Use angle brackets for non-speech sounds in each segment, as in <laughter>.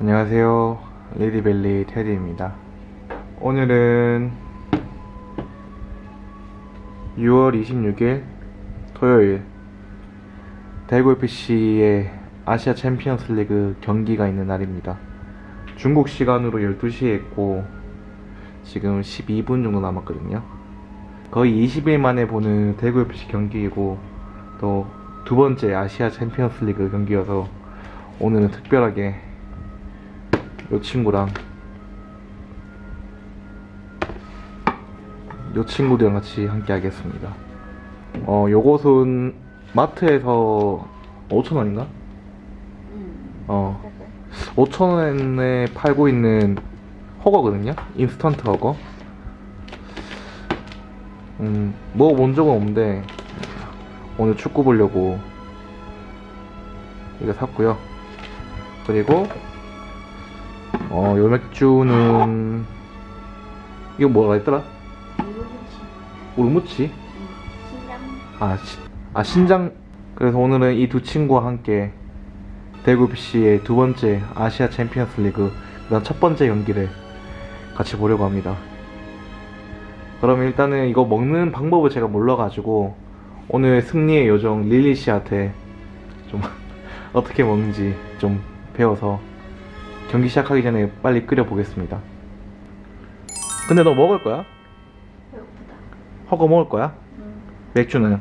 안녕하세요. 레디벨리 테디입니다. 오늘은 6월 26일 토요일 대구 FC의 아시아 챔피언스 리그 경기가 있는 날입니다. 중국 시간으로 12시에 했고 지금 12분 정도 남았거든요. 거의 20일 만에 보는 대구 FC 경기이고 또 두 번째 아시아 챔피언스 리그 경기여서 오늘은 특별하게 요 친구랑 요 친구들이랑 같이 함께 하겠습니다. 어, 요것은 마트에서 5,000원인가? 음. 어, 5,000원에 팔고 있는 허거거든요? 인스턴트 허거. 음, 먹어본 적은 없는데, 오늘 축구 보려고 이거 샀고요. 그리고, 어, 요 맥주는, 이거 뭐라 했더라? 울무치? 아, 시- 아 신장 그래서 오늘은 이 두 친구와 함께 대구 BC의 두 번째 아시아 챔피언스 리그 그다음 첫 번째 경기를 같이 보려고 합니다. 그럼 일단은 이거 먹는 방법을 제가 몰라가지고 오늘 승리의 요정 릴리 씨한테 좀 <laughs> 어떻게 먹는지 좀 배워서 경기 시작하기 전에 빨리 끓여 보겠습니다. 근데 너 먹을 거야? 배고프다. 허거 먹을 거야? 응. 맥주는?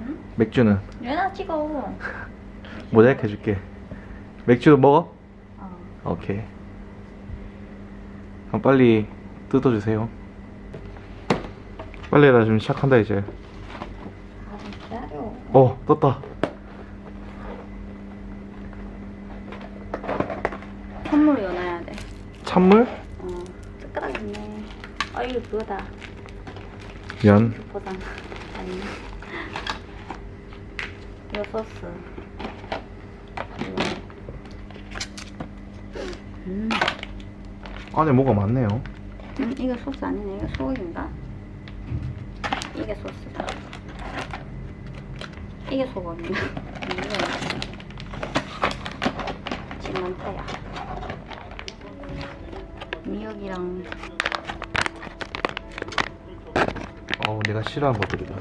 응? 맥주는? 얘나 찍어. <laughs> 모자이크 해줄게. 맥주도 먹어? 어. 오케이. 그럼 빨리 뜯어주세요. 빨리 나 지금 시작한다 이제. 아, 기다려. 어 떴다. 선물을 연어야 돼. 찬물? 어. 있네. 아, 이거 그거다. 면. 보상. 아니네. 이거 소스. 음. 안에 뭐가 많네요. 음, 이거 소스 아니네. 이거 소고기인가? 이게 소스다. 이게 소고기인가? <laughs> 이게 지금 많다야. 미역이랑 어 내가 싫어하는 것들이다.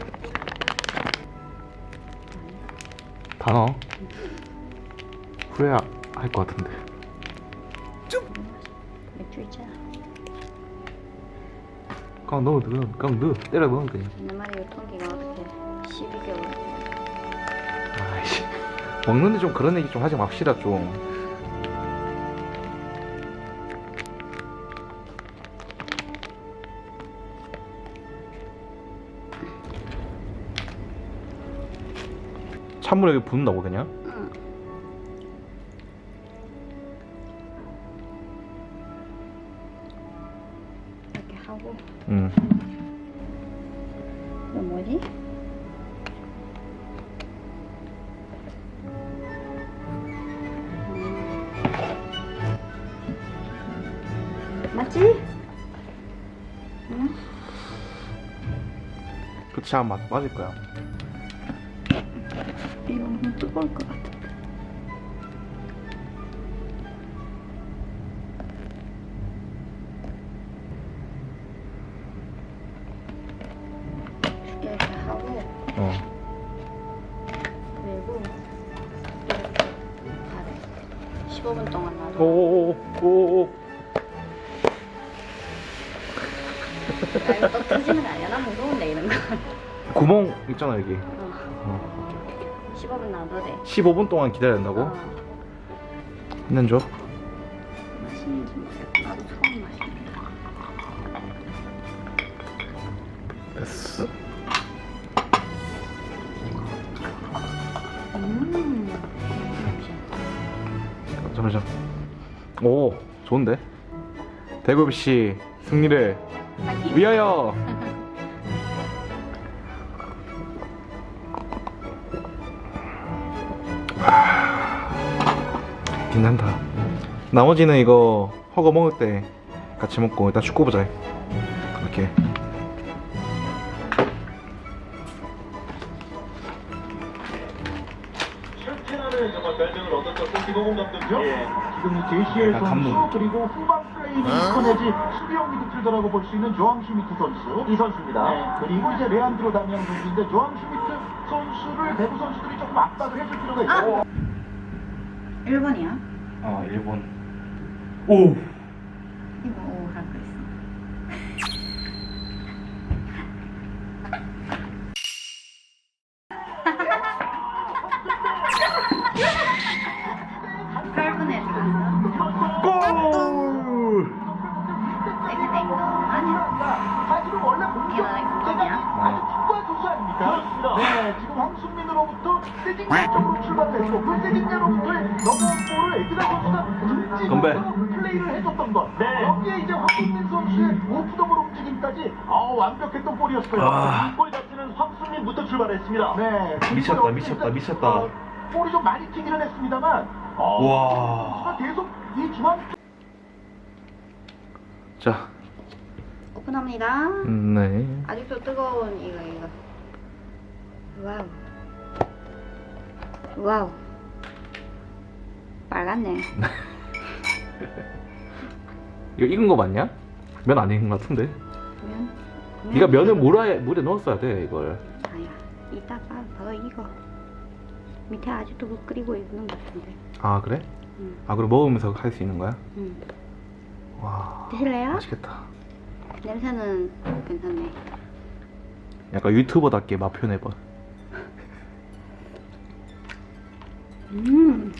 다 넣어. 후회할 것 같은데. 맥주 있잖아. 그냥 넣어, 넣어, 그냥 넣어, 때려 넣어 그냥. 내 말이 유통기가 어떻게 12개월. 아이씨. 먹는데 좀 그런 얘기 좀 하지 맙시다 좀. 찬물 여기 붓는다고 그냥? 응. 이렇게 하고 응. 이거 뭐지? 음. 맞지? 응? 그치 아마 맞, 맞을 거야. 이거 너무 뜨거울 것 같아. 이렇게 하고 어. 그리고 이렇게 잘해. 15분 동안 놔둬. 오오오오오. 야, 이거 또 터지면 아니야. 나 무서운데 이런 거. 구멍 있잖아 여기. 15분 놔둬 돼. 15분 동안 기다려야 된다고? 어. 있는 줘. 맛있는지 모르겠어. 나도 처음 마시는 됐어. 음. 잠시만. 오, 좋은데? 대구 FC 승리를 위하여. 괜찮다. 나머지는 이거 허거 먹을 때 같이 먹고 일단 축구 보자. 이렇게. 예, 지금 이 제시의 약간 선수 감동. 그리고 후방 플레이를 꺼내지 수비형 미드필더라고 볼 수 있는 조항 슈미트 선수 이 선수입니다. 네, 그리고 이제 레안드로 다미앙 선수인데 조항 슈미트 선수를 대부 선수들이 조금 압박을 해줄 필요가 있고 1번이야? 어 일본 오 플레이를 해줬던 것 네. 여기에 이제 황순민 선수의 오프더블 움직임까지 어, 완벽했던 볼이었어요 아. 골 자체는 황순민부터 출발했습니다. 네, 미쳤다, 미쳤다, 미쳤다. 어, 볼이 좀 많이 튀기는 했습니다만 어, 와. 계속 이 중앙 자, 오픈합니다. 음, 네. 아직도 뜨거운 이거 이거. 와우. 와우. 빨갛네. <laughs> 이거 익은 거 맞냐? 면 안 익은 거 같은데? 면. 네가 면을 물에 물에 넣었어야 돼 이걸. 아야. 이따 봐. 더 익어. 밑에 아직도 못 끓이고 있는 것 같은데. 아 그래? 응. 아 그럼 먹으면서 할 수 있는 거야? 응. 와, 드실래요? 맛있겠다. 냄새는 괜찮네. 약간 유튜버답게 맛 표현해봐. 음.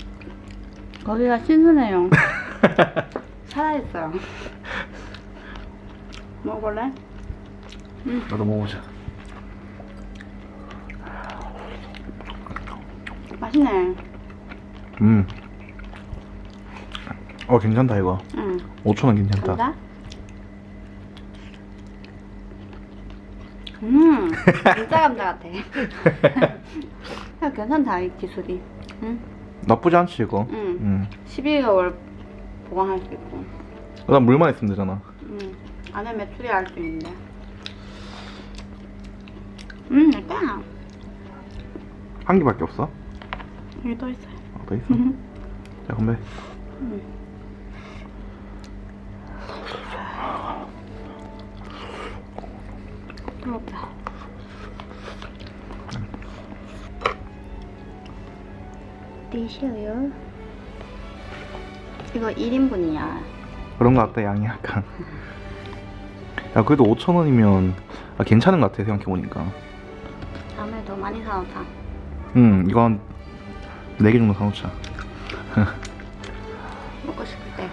거기가 신선해요. <laughs> 살아있어요. 먹어볼래? 나도 먹어보자. 맛있네. 음. 어 괜찮다 이거. 응. 5천 원 괜찮다. 감자? 음, 진짜 <laughs> 감자 같아. <laughs> 야, 괜찮다, 이 기술이. 응? 나쁘지 않지 이거. 응. 음. 12개월 보관할 수 있고. 그다음 물만 있으면 되잖아. 음, 안에 메추리 할수 있는데. 음, 약간. 한 개밖에 없어? 여기 또 있어요. 어, 더 있어? 음. 자 건배. 부럽다. 드셔요. 이거 1인분이야. 그런 거 같다 양이 약간. 야 그래도 5천 원이면 아, 괜찮은 것 같아 생각해 보니까. 더 많이 사놓자. 음 이거 한 4개 정도 사놓자. <laughs> 먹고 싶을 때.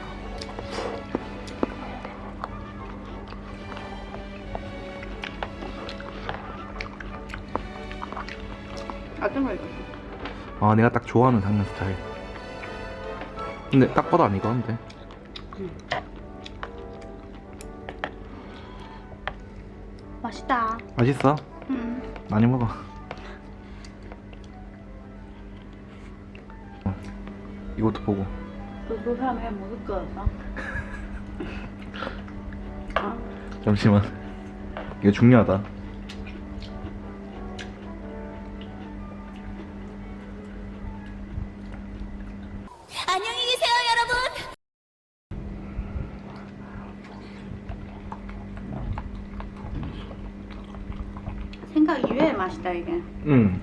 어떤 거 읽었어? 아 내가 딱 좋아하는 장면 스타일. 근데 딱 봐도 안 익었는데. 맛있다. 맛있어? 음. 많이 먹어. 어, 이것도 보고. 그 사람 해 먹을 거였어? 어? <laughs> 잠시만. 이거 중요하다. 생각 이외의 맛이다 이게. 응.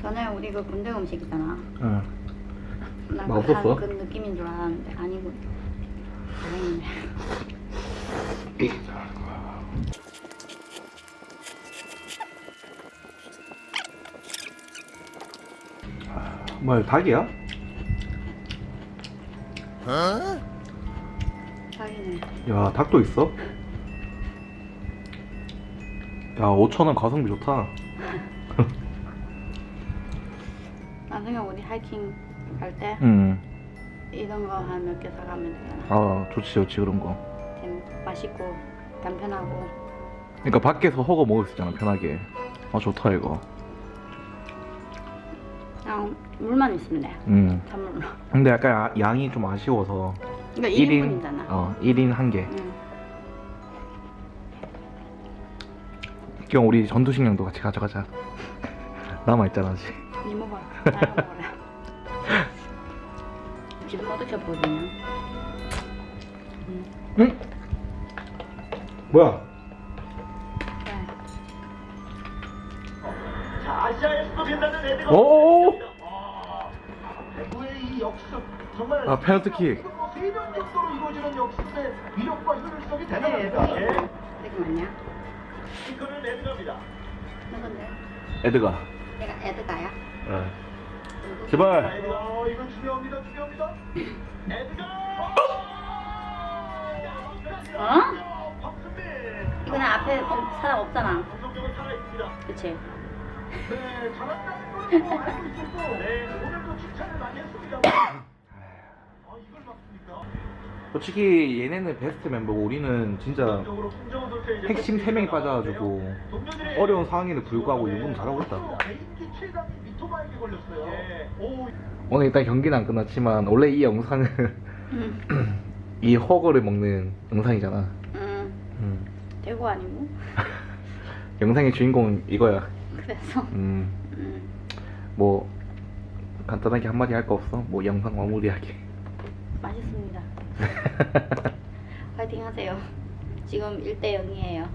전에 우리 그 군대 음식이잖아. 응. 나 맛없었어? 그 느낌인 줄 알았는데 아니군. 다행이네. 뭐야 닭이야? 다행이네. 야 닭도 있어? 야 5천 원 가성비 좋다. <laughs> 나중에 우리 하이킹 갈 때 응. 이런 거 한 몇 개 사가면 되잖아. 아 좋지 좋지 그런 거. 좀 맛있고 간편하고. 그러니까 밖에서 허거 먹을 수 있잖아 편하게. 아 좋다 이거. 그냥 물만 있으면 돼. 응. 찬물로. 근데 약간 아- 양이 좀 아쉬워서 1인 1인분이잖아. 어 1인 한 개. 응. 그럼 우리 전투식량도 같이 가져가자. <laughs> 남아 있잖아 아직. 니 먹어. 나랑 먹으래. 먹지도 못하셨거든요. 응? 뭐야? 네. 자, 아시아에서도 빛나는 에드가. 오! 아, 배구의 이 역습 정말 아, 페널티킥. 지금 뭐 세명 정도로 이루어지는 역습의 위력과 효율성이 대단합니다. 예. 잠깐 이거는 에드가입니다. 누군데? 에드가. 내가 애드가야? 네. 제발. <laughs> 에드가. 어, 이거 중요합니다, 중요합니다. 에드가. 어? 이거는 앞에 없- 사람 없잖아. 공성적으로 살아 있습니다. 그치? 네, 잘한다는 거는 뭐 <laughs> 알고 있었고 네. 오늘도 칭찬을 많이 했습니다. <coughs> 아, 이걸 막습니까? 솔직히 얘네는 베스트 멤버고 우리는 진짜 핵심 3명이 빠져가지고 어려운 상황에도 불구하고 이분 잘하고 있다. 예. 오, 오늘 일단 경기는 안 끝났지만 원래 이 영상은 응. <laughs> 이 허거를 먹는 영상이잖아. 응. 음. 대구 아니고? <laughs> 영상의 주인공은 이거야. 그래서. 음. 응. 뭐 간단하게 한마디 할 거 없어? 뭐 영상 마무리하게. 맛있습니다. <laughs> 파이팅 하세요. 지금 1대 0이에요.